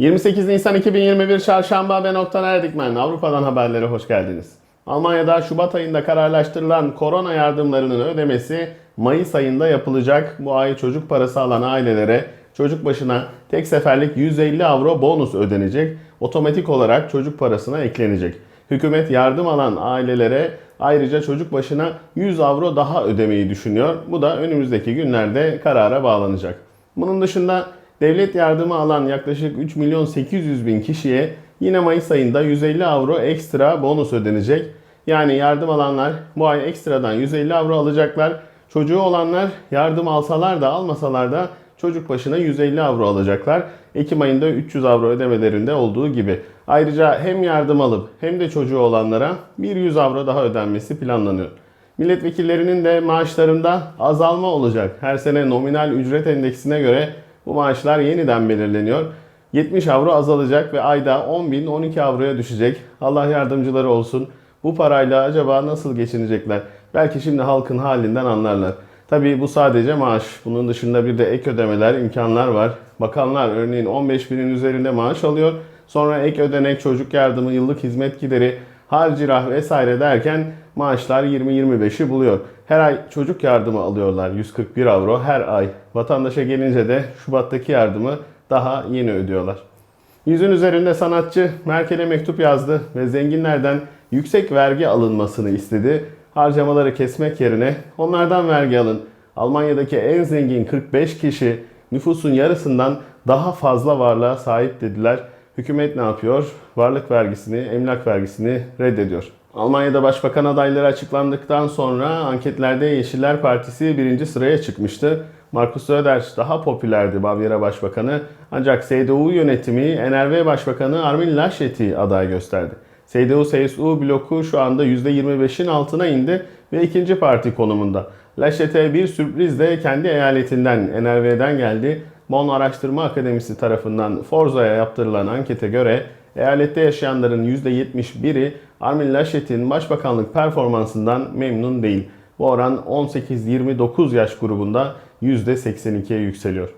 28 Nisan 2021 Çarşamba ben Oktan Erdikmen. Avrupa'dan haberlere hoş geldiniz. Almanya'da Şubat ayında kararlaştırılan korona yardımlarının ödemesi Mayıs ayında yapılacak. Bu ay çocuk parası alan ailelere çocuk başına tek seferlik 150 avro bonus ödenecek. Otomatik olarak çocuk parasına eklenecek. Hükümet yardım alan ailelere ayrıca çocuk başına 100 avro daha ödemeyi düşünüyor. Bu da önümüzdeki günlerde karara bağlanacak. Bunun dışında devlet yardımı alan yaklaşık 3 milyon 800 bin kişiye yine Mayıs ayında 150 avro ekstra bonus ödenecek. Yani yardım alanlar bu ay ekstradan 150 avro alacaklar. Çocuğu olanlar yardım alsalar da almasalar da çocuk başına 150 avro alacaklar. Ekim ayında 300 avro ödemelerinde olduğu gibi. Ayrıca hem yardım alıp hem de çocuğu olanlara bir 100 avro daha ödenmesi planlanıyor. Milletvekillerinin de maaşlarında azalma olacak. Her sene nominal ücret endeksine göre bu maaşlar yeniden belirleniyor. 70 avro azalacak ve ayda 10 bin 12 avroya düşecek. Allah yardımcıları olsun. Bu parayla acaba nasıl geçinecekler? Belki şimdi halkın halinden anlarlar. Tabii bu sadece maaş. Bunun dışında bir de ek ödemeler, imkanlar var. Bakanlar örneğin 15 binin üzerinde maaş alıyor. Sonra ek ödenek, çocuk yardımı, yıllık hizmet gideri, harcırah vesaire derken maaşlar 20-25'i buluyor. Her ay çocuk yardımı alıyorlar 141 avro her ay. Vatandaşa gelince de Şubat'taki yardımı daha yeni ödüyorlar. Yüzün üzerinde sanatçı Merkel'e mektup yazdı ve zenginlerden yüksek vergi alınmasını istedi. Harcamaları kesmek yerine onlardan vergi alın. Almanya'daki en zengin 45 kişi nüfusun yarısından daha fazla varlığa sahip dediler. Hükümet ne yapıyor? Varlık vergisini, emlak vergisini reddediyor. Almanya'da başbakan adayları açıklandıktan sonra anketlerde Yeşiller Partisi birinci sıraya çıkmıştı. Markus Söder daha popülerdi Bavyera Başbakanı ancak CDU yönetimi NRV Başbakanı Armin Laschet'i aday gösterdi. CDU-CSU bloku şu anda %25'in altına indi ve ikinci parti konumunda. Laschet'e bir sürpriz de kendi eyaletinden NRV'den geldi. Bonn Araştırma Akademisi tarafından Forza'ya yaptırılan ankete göre eyalette yaşayanların %71'i Armin Laschet'in başbakanlık performansından memnun değil. Bu oran 18-29 yaş grubunda %82'ye yükseliyor.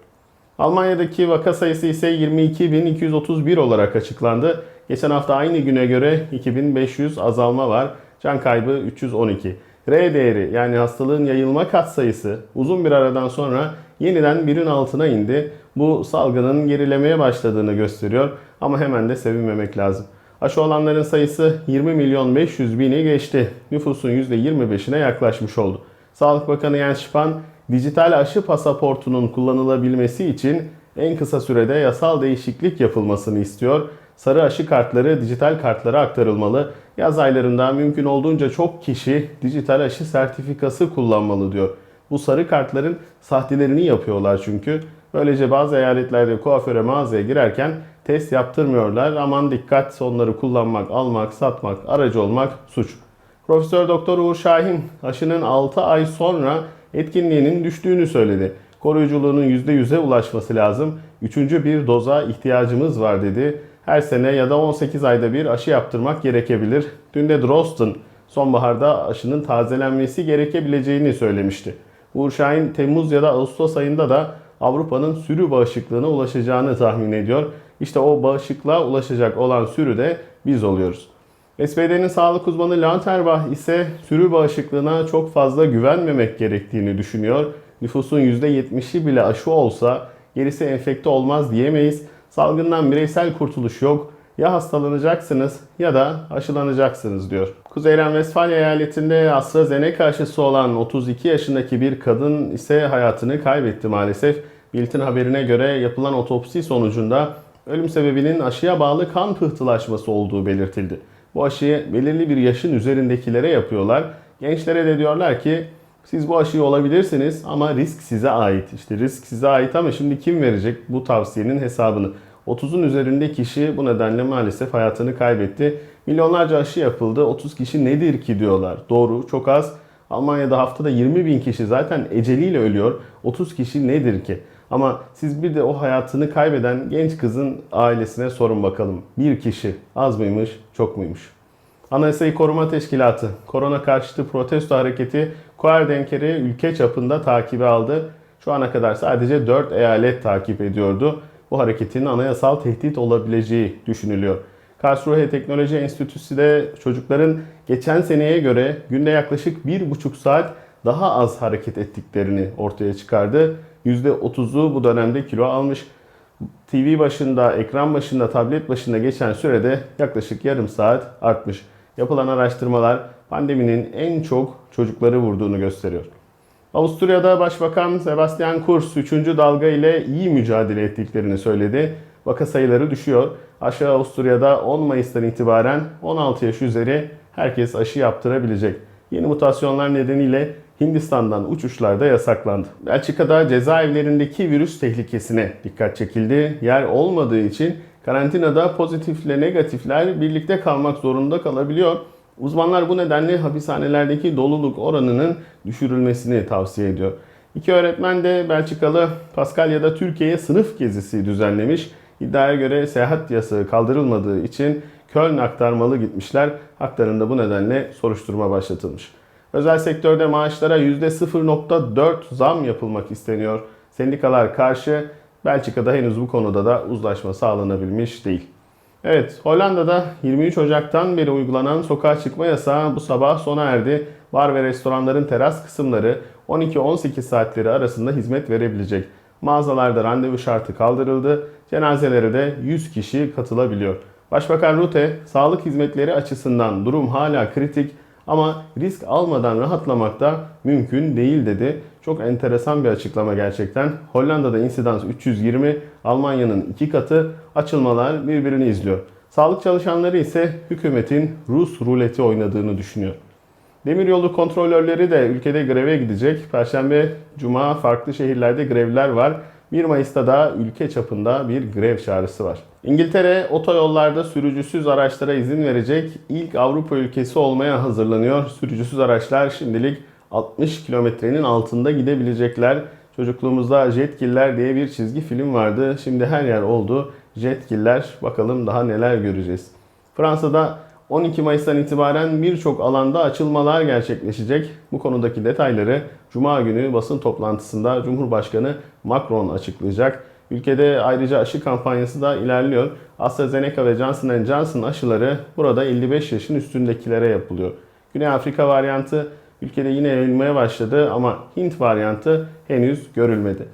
Almanya'daki vaka sayısı ise 22.231 olarak açıklandı. Geçen hafta aynı güne göre 2500 azalma var. Can kaybı 312. R değeri yani hastalığın yayılma katsayısı uzun bir aradan sonra yeniden birin altına indi. Bu salgının gerilemeye başladığını gösteriyor ama hemen de sevinmemek lazım. Aşı olanların sayısı 20 milyon 500 bini geçti. Nüfusun %25'ine yaklaşmış oldu. Sağlık Bakanı Jens Spahn, dijital aşı pasaportunun kullanılabilmesi için en kısa sürede yasal değişiklik yapılmasını istiyor. Sarı aşı kartları dijital kartlara aktarılmalı. Yaz aylarında mümkün olduğunca çok kişi dijital aşı sertifikası kullanmalı diyor. Bu sarı kartların sahtelerini yapıyorlar çünkü. Böylece bazı eyaletlerde kuaföre mağazaya girerken test yaptırmıyorlar. Aman dikkat onları kullanmak, almak, satmak, aracı olmak suç. Profesör Doktor Uğur Şahin aşının 6 ay sonra etkinliğinin düştüğünü söyledi. Koruyuculuğunun %100'e ulaşması lazım. Üçüncü bir doza ihtiyacımız var dedi. Her sene ya da 18 ayda bir aşı yaptırmak gerekebilir. Dün de Drosten sonbaharda aşının tazelenmesi gerekebileceğini söylemişti. Uğur Şahin Temmuz ya da Ağustos ayında da Avrupa'nın sürü bağışıklığına ulaşacağını tahmin ediyor. İşte o bağışıklığa ulaşacak olan sürü de biz oluyoruz. SPD'nin sağlık uzmanı Lanterbach ise sürü bağışıklığına çok fazla güvenmemek gerektiğini düşünüyor. Nüfusun %70'i bile aşı olsa gerisi enfekte olmaz diyemeyiz. Salgından bireysel kurtuluş yok. Ya hastalanacaksınız ya da aşılanacaksınız diyor. Kuzey Ren-Vesfalya eyaletinde AstraZeneca aşısı olan 32 yaşındaki bir kadın ise hayatını kaybetti maalesef. Bild'in haberine göre yapılan otopsi sonucunda ölüm sebebinin aşıya bağlı kan pıhtılaşması olduğu belirtildi. Bu aşıyı belirli bir yaşın üzerindekilere yapıyorlar. Gençlere de diyorlar ki siz bu aşıyı olabilirsiniz ama risk size ait. İşte risk size ait ama şimdi kim verecek bu tavsiyenin hesabını? 30'un üzerinde kişi bu nedenle maalesef hayatını kaybetti. Milyonlarca aşı yapıldı. 30 kişi nedir ki diyorlar. Doğru çok az. Almanya'da haftada 20 bin kişi zaten eceliyle ölüyor. 30 kişi nedir ki? Ama siz bir de o hayatını kaybeden genç kızın ailesine sorun bakalım. Bir kişi az mıymış, çok muymuş? Anayasayı Koruma Teşkilatı, korona karşıtı protesto hareketi Kuerdenker'i ülke çapında takibe aldı. Şu ana kadar sadece 4 eyalet takip ediyordu. bu hareketin anayasal tehdit olabileceği düşünülüyor. Karlsruhe Teknoloji Enstitüsü de çocukların geçen seneye göre günde yaklaşık 1,5 saat daha az hareket ettiklerini ortaya çıkardı. %30'u bu dönemde kilo almış. TV başında, ekran başında, tablet başında geçen sürede yaklaşık yarım saat artmış. Yapılan araştırmalar pandeminin en çok çocukları vurduğunu gösteriyor. Avusturya'da Başbakan Sebastian Kurz 3. dalga ile iyi mücadele ettiklerini söyledi. Vaka sayıları düşüyor. Aşağı Avusturya'da 10 Mayıs'tan itibaren 16 yaş üzeri herkes aşı yaptırabilecek. Yeni mutasyonlar nedeniyle Hindistan'dan uçuşlar da yasaklandı. Belçika'da cezaevlerindeki virüs tehlikesine dikkat çekildi. Yer olmadığı için karantinada pozitifle negatifler birlikte kalmak zorunda kalabiliyor. Uzmanlar bu nedenle hapishanelerdeki doluluk oranının düşürülmesini tavsiye ediyor. İki öğretmen de Belçikalı Paskalya'da Türkiye'ye sınıf gezisi düzenlemiş. İddiaya göre seyahat yasağı kaldırılmadığı için Köln aktarmalı gitmişler. Haklarında bu nedenle soruşturma başlatılmış. Özel sektörde maaşlara %0.4 zam yapılmak isteniyor. Sendikalar karşı Belçika'da henüz bu konuda da uzlaşma sağlanabilmiş değil. Evet, Hollanda'da 23 Ocak'tan beri uygulanan sokağa çıkma yasağı bu sabah sona erdi. Bar ve restoranların teras kısımları 12-18 saatleri arasında hizmet verebilecek. Mağazalarda randevu şartı kaldırıldı. Cenazelere de 100 kişi katılabiliyor. Başbakan Rutte, sağlık hizmetleri açısından durum hala kritik ama risk almadan rahatlamak da mümkün değil dedi. Çok enteresan bir açıklama gerçekten. Hollanda'da insidans 320, Almanya'nın iki katı açılmalar birbirini izliyor. Sağlık çalışanları ise hükümetin Rus ruleti oynadığını düşünüyor. Demiryolu kontrolörleri de ülkede greve gidecek. Perşembe, cuma farklı şehirlerde grevler var. 1 Mayıs'ta da ülke çapında bir grev çağrısı var. İngiltere otoyollarda sürücüsüz araçlara izin verecek ilk Avrupa ülkesi olmaya hazırlanıyor. Sürücüsüz araçlar şimdilik 60 kilometrenin altında gidebilecekler. Çocukluğumuzda Jetgiller diye bir çizgi film vardı. Şimdi her yer oldu. Jetgiller bakalım daha neler göreceğiz. Fransa'da 12 Mayıs'tan itibaren birçok alanda açılmalar gerçekleşecek. Bu konudaki detayları Cuma günü basın toplantısında Cumhurbaşkanı Macron açıklayacak. Ülkede ayrıca aşı kampanyası da ilerliyor. AstraZeneca ve Johnson Johnson aşıları burada 55 yaşın üstündekilere yapılıyor. Güney Afrika varyantı ülkede yine yayılmaya başladı ama Hint varyantı henüz görülmedi.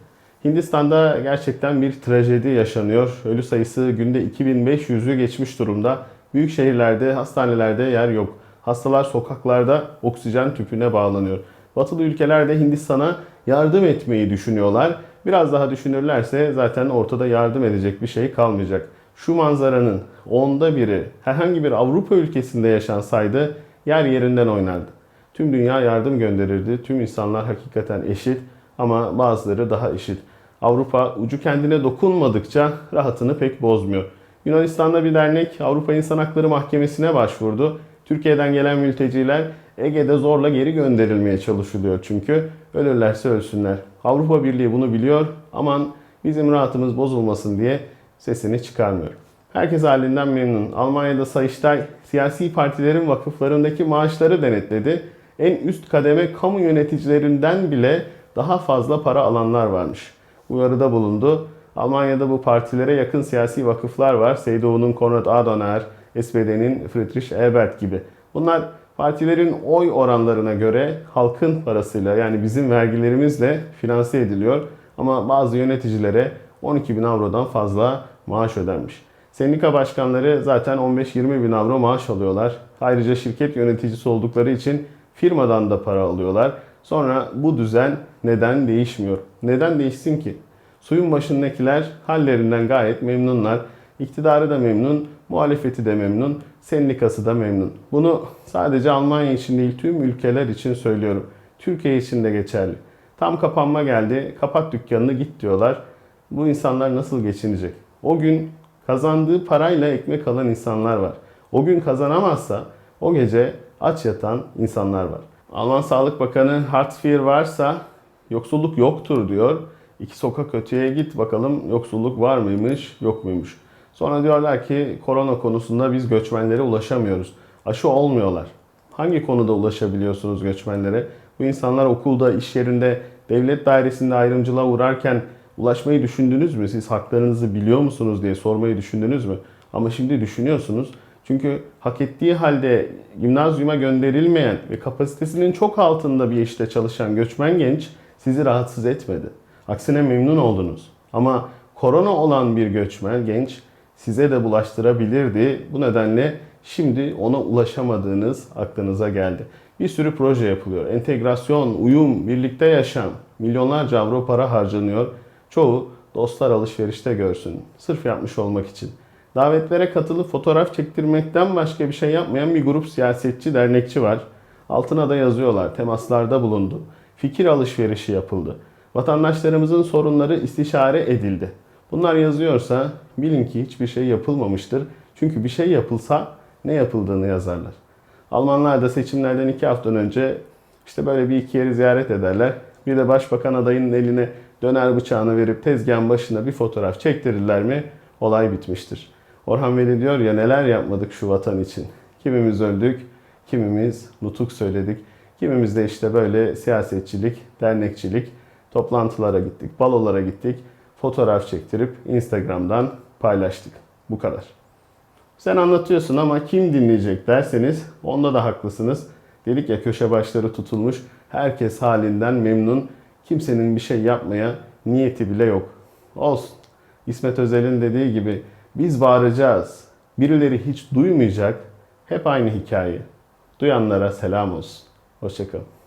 Hindistan'da gerçekten bir trajedi yaşanıyor. Ölü sayısı günde 2500'ü geçmiş durumda. Büyük şehirlerde, hastanelerde yer yok. Hastalar sokaklarda oksijen tüpüne bağlanıyor. Batılı ülkeler de Hindistan'a yardım etmeyi düşünüyorlar. Biraz daha düşünürlerse zaten ortada yardım edecek bir şey kalmayacak. Şu manzaranın onda biri herhangi bir Avrupa ülkesinde yaşansaydı yer yerinden oynardı. Tüm dünya yardım gönderirdi. Tüm insanlar hakikaten eşit ama bazıları daha eşit. Avrupa ucu kendine dokunmadıkça rahatını pek bozmuyor. Yunanistan'da bir dernek Avrupa İnsan Hakları Mahkemesi'ne başvurdu. Türkiye'den gelen mülteciler Ege'de zorla geri gönderilmeye çalışılıyor çünkü. Ölürlerse ölsünler. Avrupa Birliği bunu biliyor. Aman bizim rahatımız bozulmasın diye sesini çıkarmıyor. Herkes halinden memnun. Almanya'da Sayıştay siyasi partilerin vakıflarındaki maaşları denetledi. En üst kademe kamu yöneticilerinden bile daha fazla para alanlar varmış. Uyarıda bulundu. Almanya'da bu partilere yakın siyasi vakıflar var. CDU'nun Konrad Adenauer, SPD'nin Friedrich Ebert gibi. Bunlar partilerin oy oranlarına göre halkın parasıyla yani bizim vergilerimizle finanse ediliyor. Ama bazı yöneticilere 12 bin avrodan fazla maaş ödenmiş. Sendika başkanları zaten 15-20 bin avro maaş alıyorlar. Ayrıca şirket yöneticisi oldukları için firmadan da para alıyorlar. Sonra bu düzen neden değişmiyor? Neden değişsin ki? Suyun başındakiler hallerinden gayet memnunlar. İktidarı da memnun, muhalefeti de memnun, sendikası da memnun. Bunu sadece Almanya için değil tüm ülkeler için söylüyorum. Türkiye için de geçerli. Tam kapanma geldi, kapat dükkanını git diyorlar. Bu insanlar nasıl geçinecek? O gün kazandığı parayla ekmek alan insanlar var. O gün kazanamazsa o gece aç yatan insanlar var. Alman Sağlık Bakanı Hartz varsa yoksulluk yoktur diyor. İki sokak öteye git bakalım yoksulluk var mıymış yok muymuş. Sonra diyorlar ki korona konusunda biz göçmenlere ulaşamıyoruz. Aşı olmuyorlar. Hangi konuda ulaşabiliyorsunuz göçmenlere? Bu insanlar okulda, iş yerinde, devlet dairesinde ayrımcılığa uğrarken ulaşmayı düşündünüz mü? Siz haklarınızı biliyor musunuz diye sormayı düşündünüz mü? Ama şimdi düşünüyorsunuz. Çünkü hak ettiği halde gimnazyuma gönderilmeyen ve kapasitesinin çok altında bir işte çalışan göçmen genç sizi rahatsız etmedi. Aksine memnun oldunuz. Ama korona olan bir göçmen genç size de bulaştırabilirdi. Bu nedenle şimdi ona ulaşamadığınız aklınıza geldi. Bir sürü proje yapılıyor. Entegrasyon, uyum, birlikte yaşam. Milyonlarca avro para harcanıyor. Çoğu dostlar alışverişte görsün. Sırf yapmış olmak için. Davetlere katılıp fotoğraf çektirmekten başka bir şey yapmayan bir grup siyasetçi, dernekçi var. Altına da yazıyorlar. Temaslarda bulundu. Fikir alışverişi yapıldı. Vatandaşlarımızın sorunları istişare edildi. Bunlar yazıyorsa bilin ki hiçbir şey yapılmamıştır. Çünkü bir şey yapılsa ne yapıldığını yazarlar. Almanlar da seçimlerden iki hafta önce işte böyle bir iki yeri ziyaret ederler. Bir de başbakan adayının eline döner bıçağını verip tezgahın başına bir fotoğraf çektirirler mi olay bitmiştir. Orhan Veli diyor ya neler yapmadık şu vatan için. Kimimiz öldük, kimimiz nutuk söyledik. Kimimiz de işte böyle siyasetçilik, dernekçilik, toplantılara gittik, balolara gittik, fotoğraf çektirip Instagram'dan paylaştık. Bu kadar. Sen anlatıyorsun ama kim dinleyecek derseniz onda da haklısınız. Dedik ya köşe başları tutulmuş. Herkes halinden memnun. Kimsenin bir şey yapmaya niyeti bile yok. Olsun. İsmet Özel'in dediği gibi biz bağıracağız. Birileri hiç duymayacak. Hep aynı hikaye. Duyanlara selam olsun. Hoşçakalın.